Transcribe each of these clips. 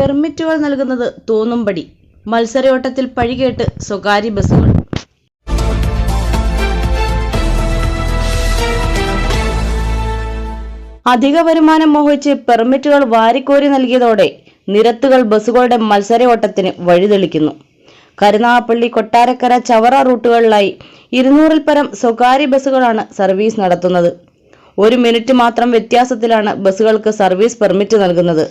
പെർമിറ്റുകൾ നൽകുന്നത് തോന്നുംപടി മത്സരയോട്ടത്തിൽ പഴികേട്ട് സ്വകാര്യ ബസ്സുകൾ. അധിക വരുമാനം മോഹിച്ച് പെർമിറ്റുകൾ വാരിക്കോരി നൽകിയതോടെ നിരത്തുകൾ ബസ്സുകളുടെ മത്സരയോട്ടത്തിന് വഴിതെളിക്കുന്നു. കരുനാഗപ്പള്ളി കൊട്ടാരക്കര ചവറ റൂട്ടുകളിലായി ഇരുന്നൂറിൽ പരം സ്വകാര്യ ബസ്സുകളാണ് സർവീസ് നടത്തുന്നത്. ഒരു മിനിറ്റ് മാത്രം വ്യത്യാസത്തിലാണ് ബസ്സുകൾക്ക് സർവീസ് പെർമിറ്റ് നൽകുന്നത്.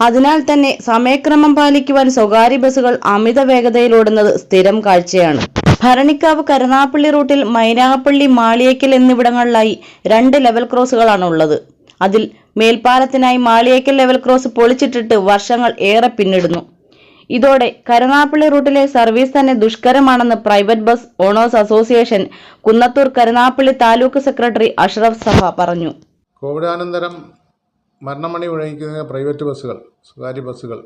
അതിനാൽ തന്നെ സമയക്രമം പാലിക്കുവാൻ സ്വകാര്യ ബസ്സുകൾ അമിത വേഗതയിലോടുന്നത് സ്ഥിരം കാഴ്ചയാണ്. ഭരണിക്കാവ് കരുനാപ്പള്ളി റൂട്ടിൽ മൈനാപ്പള്ളി മാളിയേക്കൽ എന്നിവിടങ്ങളിലായി രണ്ട് ലെവൽ ക്രോസുകളാണ് ഉള്ളത്. അതിൽ മേൽപ്പാലത്തിനായി മാളിയേക്കൽ ലെവൽ ക്രോസ് പൊളിച്ചിട്ടിട്ട് വർഷങ്ങൾ ഏറെ പിന്നിടുന്നു. ഇതോടെ കരുനാപ്പള്ളി റൂട്ടിലെ സർവീസ് തന്നെ ദുഷ്കരമാണെന്ന് private bus owners association Kunnathur Karunagappally taluk secretary Ashraf സഹ പറഞ്ഞു. കോവിഡാനന്തരം മരണമണി മുഴങ്ങിക്കുന്ന പ്രൈവറ്റ് ബസ്സുകൾ സ്വകാര്യ ബസ്സുകൾ.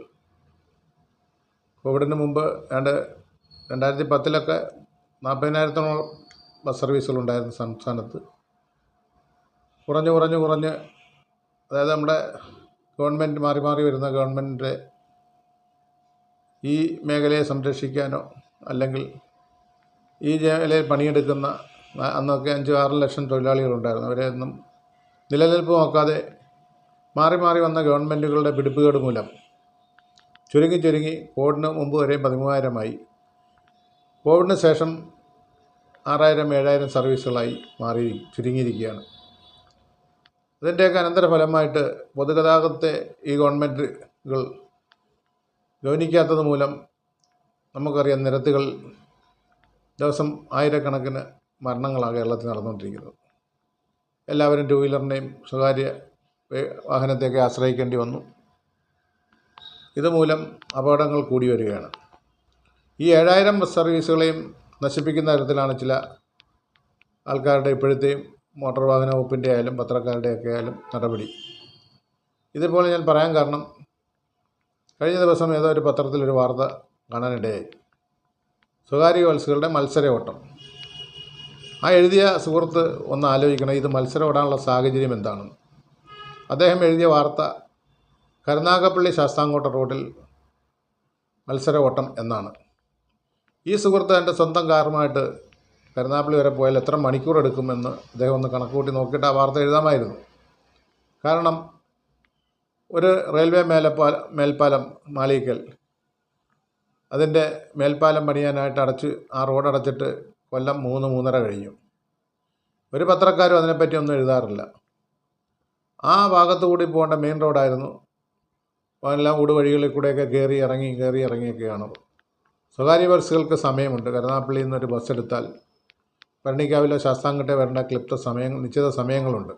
കോവിഡിന് മുമ്പ് ഏതാണ്ട് രണ്ടായിരത്തി പത്തിലൊക്കെ നാൽപ്പതിനായിരത്തോളം ബസ് സർവീസുകൾ സർവീസുകളുണ്ടായിരുന്നു സംസ്ഥാനത്ത്. കുറഞ്ഞ് കുറഞ്ഞ് കുറഞ്ഞ് അതായത് നമ്മുടെ ഗവൺമെന്റ് മാറി മാറി വരുന്ന ഗവൺമെന്റിന്റെ ഈ മേഖലയെ സംരക്ഷിക്കാനോ അല്ലെങ്കിൽ ഈ മേഖലയിൽ പണിയെടുക്കുന്ന അന്നൊക്കെ അഞ്ച് ആറ് ലക്ഷം തൊഴിലാളികളുണ്ടായിരുന്നു അവരെയൊന്നും നിലനിൽപ്പ് നോക്കാതെ മാറി മാറി വന്ന ഗവൺമെന്റുകളുടെ പിടിപ്പുകേട് മൂലം ചുരുങ്ങി ചുരുങ്ങി കോവിഡിന് മുമ്പ് വരെ പതിമൂവായിരമായി. കോവിഡിന് ശേഷം ആറായിരം ഏഴായിരം സർവീസുകളായി മാറി ചുരുങ്ങിയിരിക്കുകയാണ്. ഇതിന്റെയൊക്കെ അനന്തരഫലമായിട്ട് പൊതുഗതാഗതത്തെ ഈ ഗവൺമെന്റുകൾ ഗവനിക്കാത്തത് മൂലം നമുക്കറിയാം നിരത്തുകൾ ദിവസം ആയിരക്കണക്കിന് മരണങ്ങളാണ് കേരളത്തിൽ നടന്നുകൊണ്ടിരിക്കുന്നത്. എല്ലാവരും ടു വീലറിനെയും സ്വകാര്യ വാഹനത്തെയൊക്കെ ആശ്രയിക്കേണ്ടി വന്നു. ഇതുമൂലം അപകടങ്ങൾ കൂടി വരികയാണ്. ഈ ഏഴായിരം ബസ് സർവീസുകളെയും നശിപ്പിക്കുന്ന തരത്തിലാണ് ചില ആൾക്കാരുടെ ഇപ്പോഴത്തെയും മോട്ടോർ വാഹന വകുപ്പിന്റെ ആയാലും പത്രക്കാരുടെയൊക്കെ ആയാലും നടപടി. ഇതുപോലെ ഞാൻ പറയാൻ കാരണം കഴിഞ്ഞ ദിവസം ഏതോ ഒരു പത്രത്തിലൊരു വാർത്ത കാണാനിടയായി. സ്വകാര്യ ബസ്സുകളുടെ മത്സര ഓട്ടം ആ എഴുതിയ സുഹൃത്ത് ഒന്ന് ആലോചിക്കണം ഇത് മത്സരം ഓടാനുള്ള സാഹചര്യം എന്താണെന്ന് അദ്ദേഹം എഴുതിയ വാർത്ത കരുനാഗപ്പള്ളി ശാസ്താംകോട്ട റോഡിൽ മത്സര ഓട്ടം എന്നാണ്. ഈ സുഹൃത്ത് എന്റെ സ്വന്തം കാറുമായിട്ട് കരുനാഗപ്പള്ളി വരെ പോയാൽ എത്ര മണിക്കൂർ എടുക്കുമെന്ന് അദ്ദേഹം ഒന്ന് കണക്കുകൂട്ടി നോക്കിയിട്ട് ആ വാർത്ത എഴുതാമായിരുന്നു. കാരണം ഒരു റെയിൽവേ മേലപ്പാല മേൽപ്പാലം മാലിക്കൽ അതിന്റെ മേൽപ്പാലം പണിയാനായിട്ട് അടച്ച് ആ റോഡ് അടച്ചിട്ട് കൊല്ലം മൂന്ന് മൂന്നര കഴിഞ്ഞു. ഒരു പത്രക്കാരും അതിനെപ്പറ്റി ഒന്നും എഴുതാറില്ല. ആ ഭാഗത്തു കൂടി പോകേണ്ട മെയിൻ റോഡായിരുന്നു എല്ലാം ഊടുവഴികളിൽ കൂടെയൊക്കെ കയറി ഇറങ്ങി കയറി ഇറങ്ങിയൊക്കെയാണ്. സ്വകാര്യ ബസ്സുകൾക്ക് സമയമുണ്ട്. കരുനാപ്പള്ളിയിൽ നിന്നൊരു ബസ് എടുത്താൽ പരണിക്കാവിലെ ശാസ്താംകട്ടെ വരേണ്ട ക്ലിപ്ത സമയം നിശ്ചിത സമയങ്ങളുണ്ട്.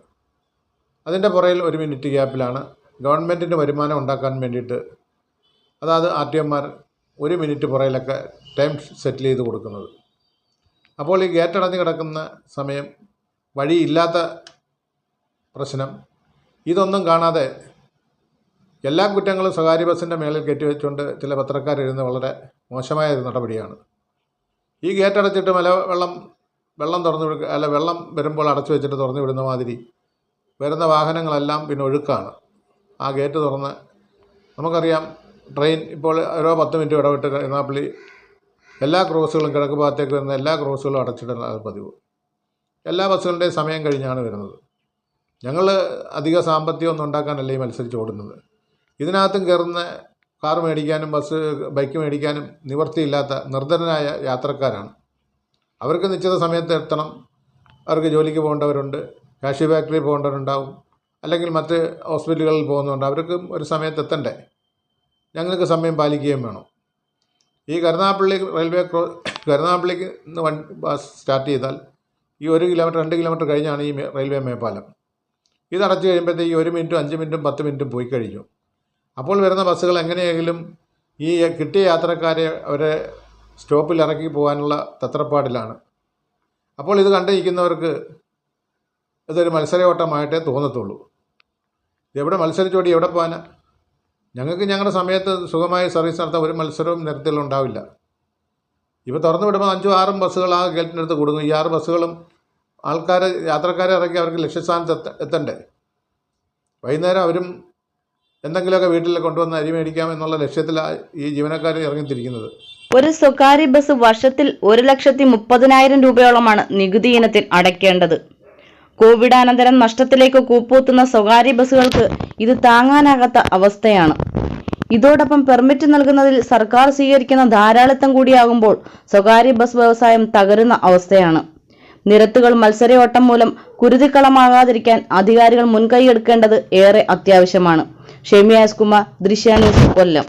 അതിന്റെ പുറയിൽ ഒരു മിനിറ്റ് ഗ്യാപ്പിലാണ് ഗവൺമെന്റിന് വരുമാനം ഉണ്ടാക്കാൻ വേണ്ടിയിട്ട് അതായത് ആർ ടി എമാർ ഒരു മിനിറ്റ് പുറയിലൊക്കെ ടൈം സെറ്റിൽ ചെയ്ത് കൊടുക്കുന്നത്. അപ്പോൾ ഈ ഗേറ്റ് അടഞ്ഞ് കിടക്കുന്ന സമയം വഴിയില്ലാത്ത പ്രശ്നം ഇതൊന്നും കാണാതെ എല്ലാ കുറ്റങ്ങളും സ്വകാര്യ ബസ്സിന്റെ മേളിൽ കെട്ടിവെച്ചുകൊണ്ട് ചില പത്രക്കാർ എഴുതുന്ന വളരെ മോശമായ ഒരു നടപടിയാണ്. ഈ ഗേറ്റ് അടച്ചിട്ട് മല വെള്ളം വെള്ളം തുറന്നു വിടുക അല്ല വെള്ളം വരുമ്പോൾ അടച്ചു വെച്ചിട്ട് തുറന്നു വിടുന്ന മാതിരി വരുന്ന വാഹനങ്ങളെല്ലാം പിന്നെ ഒഴുക്കാണ്. ആ ഗേറ്റ് തുറന്ന് നമുക്കറിയാം ട്രെയിൻ ഇപ്പോൾ ഓരോ പത്ത് മിനിറ്റ് ഇടവിട്ട് കരുനാപ്പള്ളി എല്ലാ ക്രോസുകളും കിഴക്ക് ഭാഗത്തേക്ക് വരുന്ന എല്ലാ ക്രോസുകളും അടച്ചിടുന്ന പതിവ്. എല്ലാ ബസ്സുകളുടെയും സമയം കഴിഞ്ഞാണ് വരുന്നത്. ഞങ്ങൾ അധിക സാമ്പത്തികമൊന്നും ഉണ്ടാക്കാനല്ല ഈ മത്സരിച്ച് ഓടുന്നത്. ഇതിനകത്തും കയറുന്ന കാർ മേടിക്കാനും ബസ് ബൈക്ക് മേടിക്കാനും നിവൃത്തിയില്ലാത്ത നിർധനരായ യാത്രക്കാരാണ്. അവർക്ക് നിശ്ചിത സമയത്ത് എത്തണം. അവർക്ക് ജോലിക്ക് പോകേണ്ടവരുണ്ട് കാഷി ഫാക്ടറി പോകേണ്ടവരുണ്ടാവും അല്ലെങ്കിൽ മറ്റ് ഹോസ്പിറ്റലുകളിൽ പോകുന്നുണ്ട് അവർക്കും ഒരു സമയത്ത് എത്തണ്ടേ? ഞങ്ങൾക്ക് സമയം പാലിക്കുകയും വേണം. ഈ കരുനാഗപ്പള്ളി റെയിൽവേ ക്രോ കരുനാഗപ്പള്ളിക്ക് നിന്ന് വണ്ടി ബസ് സ്റ്റാർട്ട് ചെയ്താൽ ഈ ഒരു കിലോമീറ്റർ രണ്ട് കിലോമീറ്റർ കഴിഞ്ഞാണ് ഈ റെയിൽവേ മേപ്പാലം. ഇത് അടച്ചു കഴിയുമ്പോഴത്തേക്ക് ഒരു മിനിറ്റും അഞ്ച് മിനിറ്റും പത്ത് മിനിറ്റും പോയി കഴിഞ്ഞു. അപ്പോൾ വരുന്ന ബസ്സുകൾ എങ്ങനെയെങ്കിലും ഈ കിട്ടിയ യാത്രക്കാരെ അവരെ സ്റ്റോപ്പിൽ ഇറക്കി പോകാനുള്ള തത്രപ്പാടിലാണ്. അപ്പോൾ ഇത് കണ്ടിരിക്കുന്നവർക്ക് ഇതൊരു മത്സരയോട്ടമായിട്ടേ തോന്നത്തുള്ളൂ. എവിടെ മത്സരിച്ചോടി എവിടെ പോകാനാ? ഞങ്ങൾക്ക് ഞങ്ങളുടെ സമയത്ത് സുഖമായി സർവീസ് നടത്താൻ ഒരു മത്സരവും നിരത്തിലുണ്ടാവില്ല. ഇപ്പോൾ തുറന്നു വിടുമ്പോൾ അഞ്ചും ആറും ബസ്സുകൾ ആ ഗേറ്റിനടുത്ത് കൊടുക്കും ഈ ആറ് ബസ്സുകളും ആൾക്കാരെ യാത്രക്കാരെ ഇറക്കി അവർക്ക് ലക്ഷ്യസ്ഥാനത്ത് എത്ത എത്തണ്ടേ? വൈകുന്നേരം അവരും എന്തെങ്കിലുമൊക്കെ വീട്ടിൽ കൊണ്ടുവന്ന് അരി മേടിക്കാം എന്നുള്ള ലക്ഷ്യത്തിലാണ് ഈ ജീവനക്കാർ ഇറങ്ങിത്തിരിക്കുന്നത്. ഒരു സ്വകാര്യ ബസ് വർഷത്തിൽ ഒരു ലക്ഷത്തി മുപ്പതിനായിരം രൂപയോളമാണ് നികുതി ഇനത്തിൽ അടയ്ക്കേണ്ടത്. കോവിഡാനന്തരം നഷ്ടത്തിലേക്ക് കൂപ്പൂത്തുന്ന സ്വകാര്യ ബസ്സുകൾക്ക് ഇത് താങ്ങാനാകാത്ത അവസ്ഥയാണ്. ഇതോടൊപ്പം പെർമിറ്റ് നൽകുന്നതിൽ സർക്കാർ സ്വീകരിക്കുന്ന ധാരാളിത്തം കൂടിയാകുമ്പോൾ സ്വകാര്യ ബസ് വ്യവസായം തകരുന്ന അവസ്ഥയാണ്. നിരത്തുകൾ മത്സരയോട്ടം മൂലം കുരുതിക്കളമാകാതിരിക്കാൻ അധികാരികൾ മുൻകൈയെടുക്കേണ്ടത് ഏറെ അത്യാവശ്യമാണ്. ഷെമി കുമാർ ദൃശ്യ കൊല്ലം.